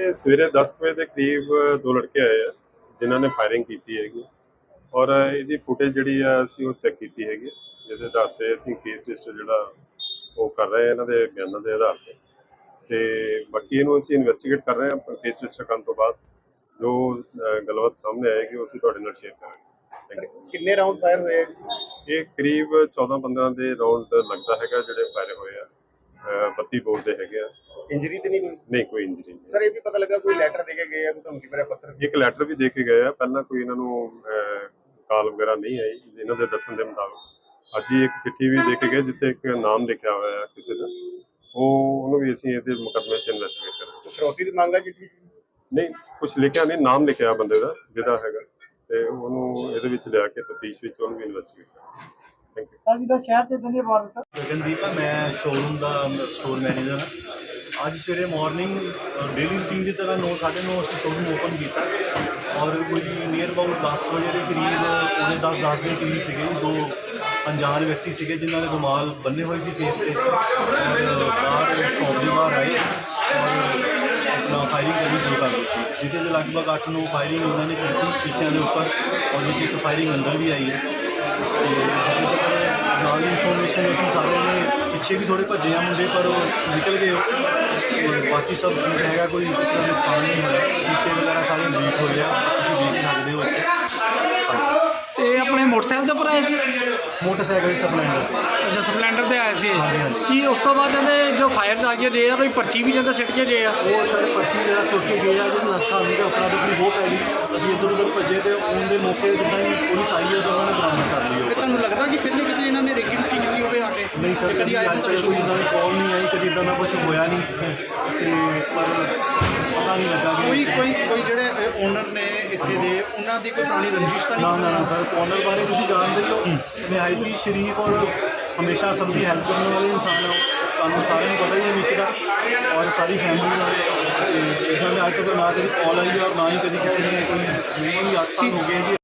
ਇਹ ਸਵੇਰੇ 10 ਕੁ ਵਜੇ ਦੇ ਕਰੀਬ ਦੋ ਲੜਕੇ ਆਏ ਆ ਜਿਨ੍ਹਾਂ ਨੇ ਫਾਇਰਿੰਗ ਕੀਤੀ ਹੈਗੀ। ਔਰ ਇਹਦੀ ਫੁਟੇਜ ਜਿਹੜੀ ਆ ਅਸੀਂ ਉਹ ਚੈੱਕ ਕੀਤੀ ਹੈਗੀ। ਜਿਹਦੇ ਆਧਾਰ ਤੇ ਅਸੀਂ ਕੇਸ ਰਜਿਸਟਰ ਜਿਹੜਾ ਉਹ ਕਰ ਰਹੇ ਹਾਂ ਇਹਨਾਂ ਦੇ ਬਿਆਨਾਂ ਦੇ ਆਧਾਰ ਤੇ। ਤੇ ਬਾਕੀ ਇਹਨੂੰ ਅਸੀਂ ਇਨਵੈਸਟੀਗੇਟ ਕਰ ਰਹੇ ਹਾਂ ਕੇਸ ਰਜਿਸਟਰ ਕਰਨ ਤੋਂ ਬਾਅਦ। ਜੋ ਅਹ, ਗੱਲਬਾਤ ਸਾਹਮਣੇ ਆਏਗੀ ਉਹ ਅਸੀਂ ਤੁਹਾਡੇ ਨਾਲ ਸ਼ੇਅਰ ਕਰਾਂਗੇ। ਥੈਂਕ ਯੂ ਕਿੰਨੇ ਰਾਉਂਡ ਫਾਇਰ ਹੋਏ ਇਹ ਕਰੀਬ 14-15 ਦੇ ਰਾਉਂਡ ਲੱਗਦਾ ਹੈਗਾ ਜਿਹੜੇ ਫਾਇਰ ਹੋਏ ਆ। 32 ਬੋਰ ਦੇ ਹੈਗੇ ਆ। ਇੰਜਰੀ ਤੇ ਨਹੀਂ ਕੋਈ ਨਹੀਂ ਕੋਈ ਇੰਜਰੀ ਨਹੀਂ। ਸਰ ਇਹ ਵੀ ਪਤਾ ਲੱਗਾ ਕੋਈ ਲੈਟਰ ਦੇ ਕੇ ਗਏ ਆ ਕੋਈ ਧਮਕੀ ਭਰਿਆ ਪੱਤਰ? ਇੱਕ ਲੈਟਰ ਵੀ ਦੇ ਕੇ ਗਏ ਆ। ਪਹਿਲਾਂ ਕੋਈ ਇਹਨਾਂ ਨੂੰ ਕਾਲ ਵਗੈਰਾ ਨਹੀਂ ਆਈ। ਇਹਨਾਂ ਦੇ ਦੱਸਣ ਦੇ ਮੁਤਾਬਕ। ਅੱਜ ਹੀ ਇੱਕ ਚਿੱਠੀ ਵੀ ਦੇ ਕੇ ਗਏ ਜਿੱਥੇ ਇੱਕ ਨਾਮ ਲਿਖਿਆ ਹੋਇਆ ਕਿਸੇ ਦਾ। ਉਹ ਉਹਨੂੰ ਵੀ ਅਸੀਂ ਇਹਦੇ ਮੁਕੱਦਮੇ 'ਚ ਇਨਵੈਸਟੀਗੇਟ ਕਰਾਂਗੇ। ਫਿਰੌਤੀ ਦੀ ਮੰਗ ਆ ਜੀ ਨਹੀਂ ਕੁਝ ਲਿਖਿਆ ਨਹੀਂ ਨਾਮ ਲਿਖਿਆ ਬੰਦੇ ਦਾ ਜਿਹਦਾ ਹੈਗਾ। ਤੇ ਉਹਨੂੰ ਇਹਦੇ ਵਿੱਚ ਲਿਆ ਕੇ ਤਫਤੀਸ਼ ਵਿੱਚ ਉਹਨੂੰ ਵੀ ਇਨਵੈਸਟੀਗੇਟ ਕਰਾਂਗੇ। ਸਰ ਜਿੱਦਾਂ ਸ਼ਹਿਰ ਚ ਇਦਾਂ ਦੀ ਵਾਰਦਾਤ ਗਗਨਦੀਪ ਆ, ਮੈਂ ਸ਼ੋਰੂਮ ਦਾ ਸਟੋਰ ਮੈਨੇਜਰ ਹਾਂ। ਅੱਜ ਸਵੇਰੇ ਮਾਰਨਿੰਗ ਡੇਲੀ ਰੂਟੀਨ ਦੀ ਤਰ੍ਹਾਂ 9:30 ਅਸੀਂ ਸ਼ੋਰੂਮ ਓਪਨ ਕੀਤਾ। ਔਰ ਕੋਈ ਨੀਅਰ ਅਬਾਊਟ 10 ਵਜੇ ਦੇ ਕਰੀਬ, ਪੌਣੇ 10 10 ਦੇ ਕਰੀਬ ਸੀਗੇ ਦੋ ਅਣਜਾਣ ਵਿਅਕਤੀ ਸੀਗੇ ਜਿਨ੍ਹਾਂ ਦੇ ਰੁਮਾਲ ਬੰਨੇ ਹੋਏ ਸੀ ਫੇਸ ਤੇ। ਔਰ ਬਾਹਰ ਸ਼ੌਪ ਦੇ ਬਾਹਰ ਆਏ ਔਰ ਆਪਣਾ ਫਾਇਰਿੰਗ ਕਰਨੀ ਸ਼ੁਰੂ ਕਰ ਦਿੱਤੀ। ਜਿਹਦੇ 'ਚ ਲਗਭਗ 8-9 ਫਾਇਰਿੰਗ ਉਹਨਾਂ ਨੇ ਕੀਤੀ। ਸ਼ੀਸ਼ਿਆਂ ਦੇ ਉੱਪਰ ਔਰ ਵਿੱਚ ਇੱਕ ਫਾਇਰਿੰਗ ਅੰਦਰ ਵੀ ਆਈ ਹੈ। ਤੇ ਇਨਫੋਰਮੇਸ਼ਨ ਅਸੀਂ ਸਾਰਿਆਂ ਨੇ ਪਿੱਛੇ ਵੀ ਥੋੜੇ ਭੱਜੇ ਆ ਮੁੰਡੇ ਪਰ ਉਹ ਨਿਕਲ ਗਏ। ਤੇ ਬਾਕੀ ਸਭ ਠੀਕ ਹੈਗਾ ਕੋਈ ਕਿਸੇ ਦਾ ਨੁਕਸਾਨ ਨਹੀਂ ਹੋਇਆ। ਸ਼ੀਸ਼ੇ ਵਗੈਰਾ ਸਾਰੇ ਬਰੀਕ ਹੋਏ ਆ ਤੁਸੀਂ ਦੇਖ ਸਕਦੇ ਹੋ ਇੱਥੇ। ਤੇ ਆਪਣੇ ਮੋਟਰਸਾਈਕਲ ਦੇ ਉੱਪਰ ਆਏ ਸੀ? Motorcycle Splendor. ਅੱਛਾ ਸਪਲੈਂਡਰ ਤੇ ਆਏ ਸੀ। ਹਾਂਜੀ, ਹਾਂਜੀ। ਕੀ ਉਸ ਤੋਂ ਬਾਅਦ ਕਹਿੰਦੇ ਜੋ ਫਾਇਰ ਚਾਰਜ ਜੇ ਆ ਕੋਈ ਪਰਚੀ ਵੀ ਜਾਂਦਾ ਸਿੱਟ ਕੇ ਜੇ ਆ? ਉਹ ਸਾਰੇ ਪਰਚੀ ਜਿਹੜਾ ਸੁੱਟ ਕੇ ਗਏ ਆ ਜਿਹਨੂੰ ਹੱਸਾ ਨਹੀਂ ਦਾ ਅਫਰਾ ਤਫਰੀ ਬਹੁਤ ਪੈ ਗਈ। ਅਸੀਂ ਇੱਧਰ ਉੱਧਰ ਭੱਜੇ ਤੇ ਉਹਨ ਦੇ ਮੌਕੇ ਜਿੱਦਾਂ ਹੀ ਪੁਲਿਸ ਆਈ ਹੈ ਤਾਂ ਉਹਨਾਂ ਨੇ ਬਰਾਮਦ ਕਰ ਲਈ ਉਹ। ਤੁਹਾਨੂੰ ਲੱਗਦਾ ਕਿ ਪਹਿਲੇ ਕਿਤੇ ਇਹਨਾਂ ਨੇ ਰੇਕੀ ਰੁਕੀ ਕੀਤੀ ਹੋਵੇ ਆ ਕੇ ਨਹੀਂ ਸਰ ਕਦੀ ਆਇਆ ਤਾਂ ਕੋਈ ਇਦਾਂ ਦੀ ਕਾਲ ਨਹੀਂ ਆਈ ਕਦੀ ਇਦਾਂ ਦਾ ਕੁਝ ਹੋਇਆ ਨਹੀਂ। ਤੇ ਪਰ ਪਤਾ ਨਹੀਂ ਲੱਗਾ ਕਿ ਕੋਈ ਕੋਈ ਕੋਈ ਜਿਹੜੇ ਓਨਰ ਨੇ ਇੱਥੇ ਦੇ ਉਹਨਾਂ ਦੀ ਕੋਈ ਪੁਰਾਣੀ ਰੰਜਿਸ਼ ਤਾਂ ਨਾ ਨਾ ਨਾ ਸਰ ਕੌਰਨਰ ਬਾਰੇ ਤੁਸੀਂ ਜਾਣਦੇ ਹੀ ਨਿਹਾਇਤੀ ਸ਼ਰੀਫ ਔਰ ਹਮੇਸ਼ਾ ਸਭ ਦੀ ਹੈਲਪ ਕਰਨ ਵਾਲੇ ਇਨਸਾਨ ਹੋ। ਤੁਹਾਨੂੰ ਸਾਰਿਆਂ ਨੂੰ ਪਤਾ ਹੀ ਹੈ ਮਿੱਕ ਦਾ ਔਰ ਸਾਰੀ ਫੈਮਿਲੀ ਦਾ ਇਹਨਾਂ ਨੇ ਅੱਜ ਤੱਕ ਨਾ ਕਦੀ ਕਾਲ ਆਈ ਔਰ ਨਾ ਹੀ ਕਦੀ ਕਿਸੇ ਨੇ ਕੋਈ ਮੈਨੂੰ ਵੀ 8 ਸਾਲ ਹੋ ਗਏ ਜੀ।